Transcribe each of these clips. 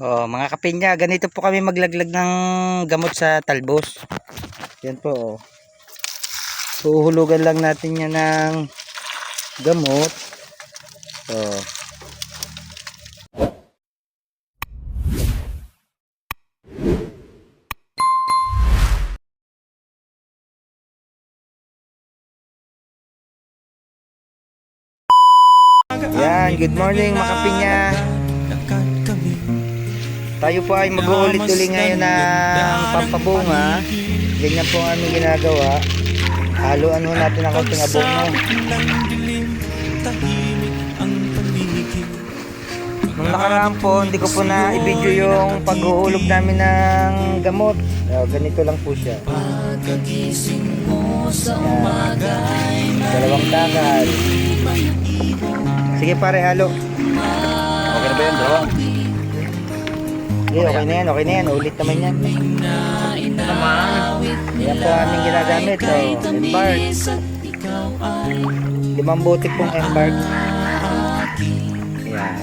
Oh, mga kapinya, ganito po kami maglaglag ng gamot sa talbos. Yan po, oh. Huhulugan lang natin yan ng gamot. Oh. Yan, good morning mga kapinya. Tayo po ay mag-uulit uli ngayon ng pampabunga. Ganyan po ang aming ginagawa. Haluan mo natin ang konting abono. Nung nakaraan po, hindi ko po na i-video yung paghuhulog namin ng gamot. Ah, ganito lang po siya. Yan. Dalawang takal. Sige pare, halo. Okay na ba yan? Dalawa? Sige, okay na yan, okay na yan. Ulit naman yan. Yan po aming ginagamit. Oh. Embark. Limang butik pong embark. Yan.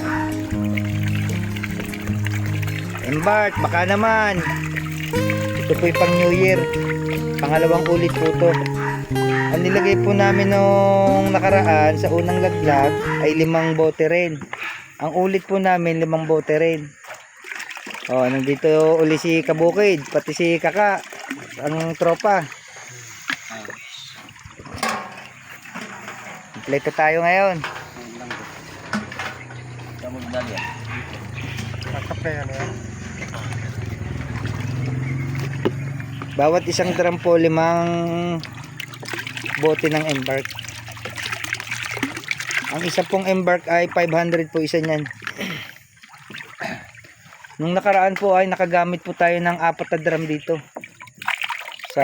Embark, baka naman. Ito po yung pang New Year. Pangalawang ulit po to. Ang nilagay po namin nung nakaraan sa unang laglag ay limang bote rin. Ang ulit po namin limang bote rin. Oh, nandito uli si Kabukid, pati si Kaka, ang tropa. Kompleto tayo ngayon. Bawat isang drum po limang bote ng embark. Ang isa pong embark ay 500 po isa niyan. Nung nakaraan po ay nakagamit po tayo ng apat na drum dito sa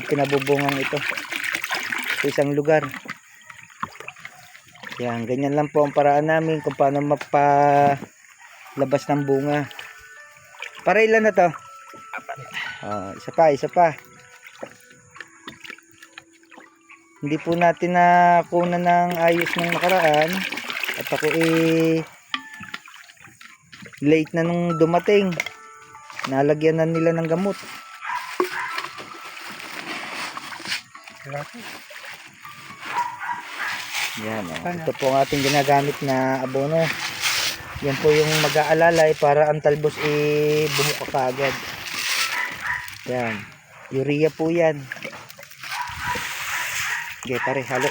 pinabubungang ito sa isang lugar. Yan, ganyan lang po ang paraan namin kung paano mapalabas ng bunga. Para ilan na to? Oh, isa pa, isa pa. Hindi po natin na kuna ng ayos ng nakaraan at ako eh late na nung dumating. Nalagyan na nila ng gamot. Yan, oh. ito po ang ating ginagamit na abono. Yan po yung mag-aalalay para ang talbos eh bumuka kaagad. Yan. Urea po yan. Okay, pare, halo.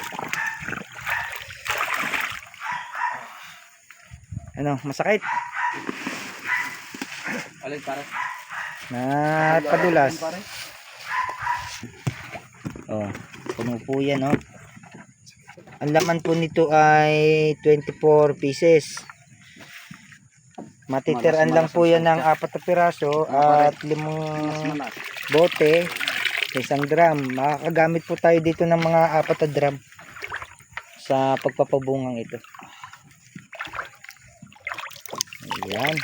Ano, masakit? Alin pare? Na padulas. Oh, puno po yan, oh. Ang laman po nito ay 24 pieces. Matitiran lang po yan ng apat na piraso at limang bote sa isang drum. Makakagamit po tayo dito ng mga apat na drum sa pagpapabungang ito. Ayan.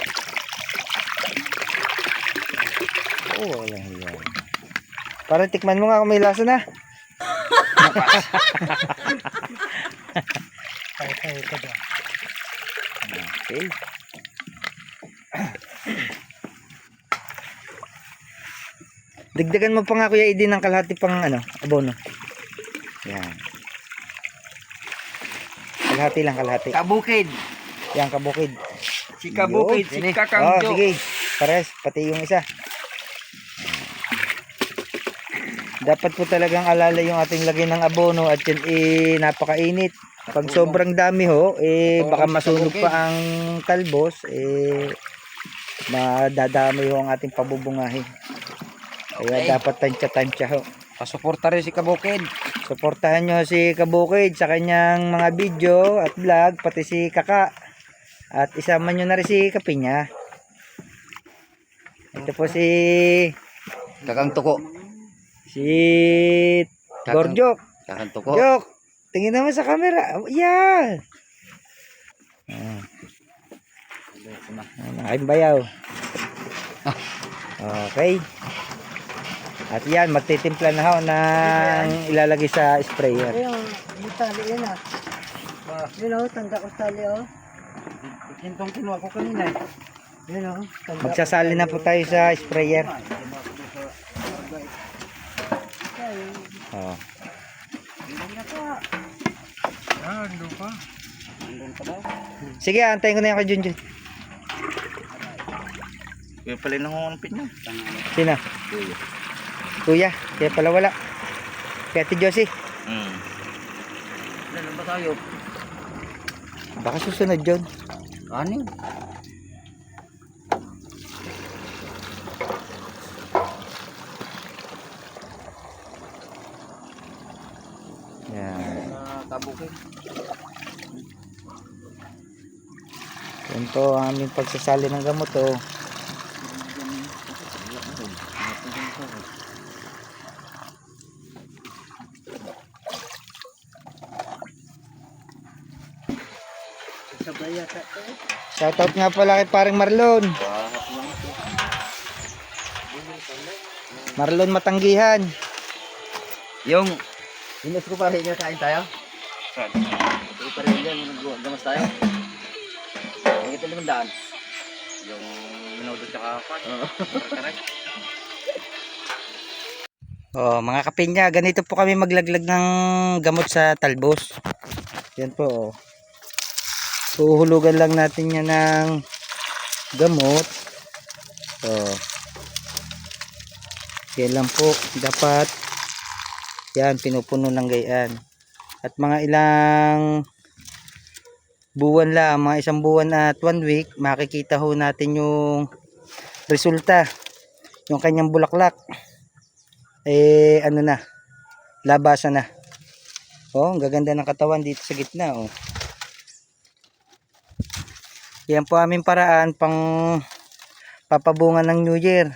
Oh, wala yan. Para tikman mo nga kung may lasa na. Okay. Dagdagan mo pa nga kuya Idi ng kalahati pang ano, abono. Yan. Kalahati lang, kalahati. Kabukid. Yan, kabukid. Si Kabukid, si sini. Kakangjo. Oh, sige. Pares, pati yung isa. Dapat po talagang alala yung ating lagay ng abono at yan eh napakainit. Pag sobrang dami ho, eh baka masunog pa ang talbos, eh madadami ho ang ating pabubungahin. Kaya Okay. dapat tansya-tansya ho. Pasuporta rin si Kabukid. Suportahan nyo si Kabukid sa kanyang mga video at vlog, pati si Kaka. At isama nyo na rin si Kapinya. Ito po si Kakang tuko. Si Kakang- Gorjok. Kakang tuko. Jok, tingin naman sa camera. Yan. Ah, ang aking bayaw. Okay. At yan, magtitimpla na ho ng ilalagay sa sprayer. Ayun, yung tali yan ah. Yun oh, tanda ko tali oh. Yung kinuha ko kanina eh. Yun o. Magsasali na po tayo sa sprayer. Oh. Ah, ano pa? Sige, antayin ko na yan kay Junjun. Kaya pala nangungumpit niya. Sino? Kuya. Kaya pala wala. Kaya Ate Josie. Hmm. Ano ba tayo? Baka susunod John. Ano? Yan. Kabukid. Yan po ang aming pagsasali ng gamot oh. Shoutout nga pala kay paring Marlon. Marlon Matanggihan. Yung Inos ko pa rin kain tayo? Saan? Ito pa rin yan, gamas tayo. Ang ito naman daan. Yung minuto tsaka kwan. Oh, mga kapinya, ganito po kami maglaglag ng gamot sa talbos. Yan po. Oh. Huhulugan lang natin yan ng gamot. Oh. Yan lang po. Dapat yan, pinupuno ng gayaan. At mga ilang buwan lang, mga isang buwan at one week, makikita ho natin yung resulta. Yung kanyang bulaklak. Eh ano na labasan na. Oh ang gaganda ng katawan dito sa gitna oh. Yan po aming paraan pang papabungan ng New Year.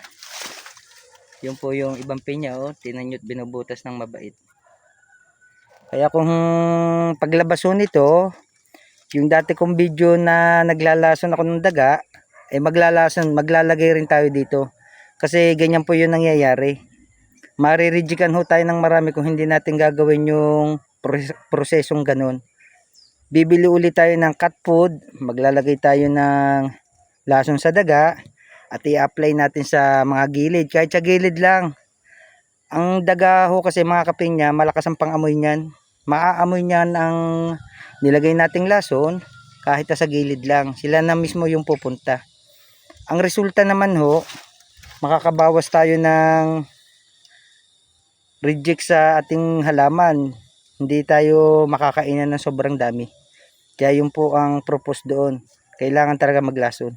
Yun po yung ibang pinya oh. Tinan nyo't binubutas ng mabait kaya kung paglabas nito yung dati kong video na naglalason ako ng daga eh maglalason maglalagay rin tayo dito kasi ganyan po yung nangyayari maririjikan ho tayo ng marami kung hindi natin gagawin yung pros- prosesong ganun. Bibili ulit tayo ng cat food, maglalagay tayo ng lason sa daga at i-apply natin sa mga gilid. Kahit sa gilid lang. Ang daga ho kasi mga kapinya, malakas ang pangamoy niyan. Maaamoy niyan ang nilagay nating lason kahit sa gilid lang. Sila na mismo yung pupunta. Ang resulta naman ho, makakabawas tayo ng reject sa ating halaman. Hindi tayo makakainan ng sobrang dami. Kaya yun po ang propose doon. Kailangan talaga maglason.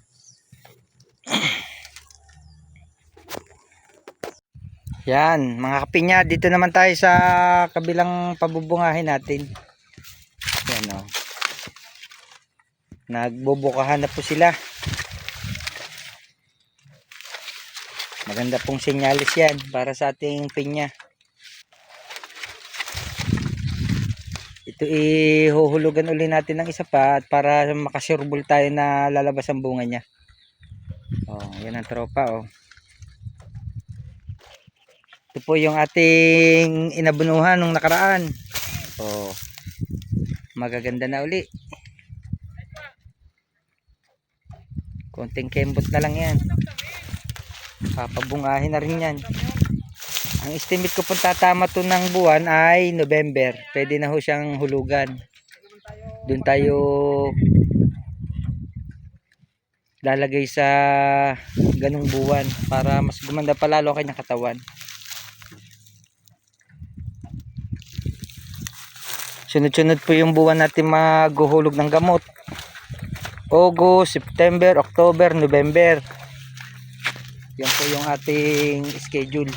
Yan, mga kapinya, dito naman tayo sa kabilang pabubungahin natin. Yan o. Nagbubukahan na po sila. Maganda pong senyalis yan para sa ating pinya. Ito ihuhulugan uli natin ng isa pa at para makasurbol tayo na lalabas ang bunga niya. Oh, yan ang tropa oh. Ito po yung ating inabunuhan nung nakaraan. Oh. Magaganda na uli. Konting kembot na lang yan. Papabungahin na rin yan. Ang estimate ko pong tatama to ng buwan ay November. Pwede na ho siyang hulugan. Doon tayo lalagay sa ganung buwan para mas gumanda pa lalo ang kanyang katawan. Sunod-sunod po yung buwan natin maghuhulog ng gamot. August, September, October, November. Yan po yung ating schedule.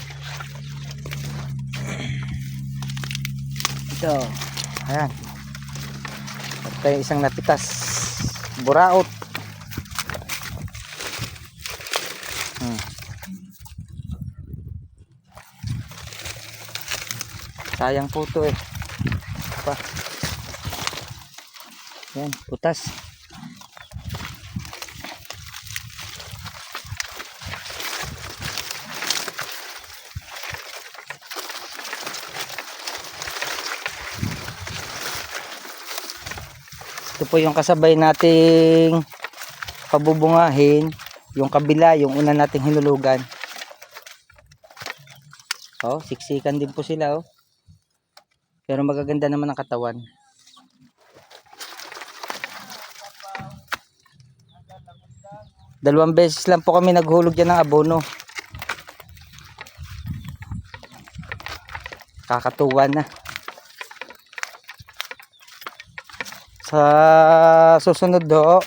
Ito. Ayan. At isang napitas. Buraot. Hmm. Sayang po to eh. Pa. Yan, putas. Ito po yung kasabay nating pabubungahin. Yung kabila, yung una nating hinulugan. Oh, siksikan din po sila oh. Pero magaganda naman ang katawan. Dalawang beses lang po kami naghulog dyan ng abono. Kakatuwa na. Sa susunod do,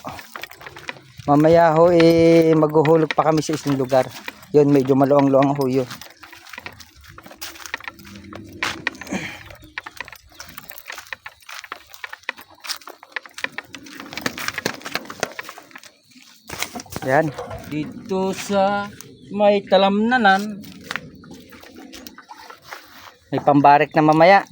mamaya ho eh maghuhulog pa kami sa isang lugar. Yun, medyo maluang-luang ho yun. Yan. Dito sa may talamnanan. May pambarik na mamaya.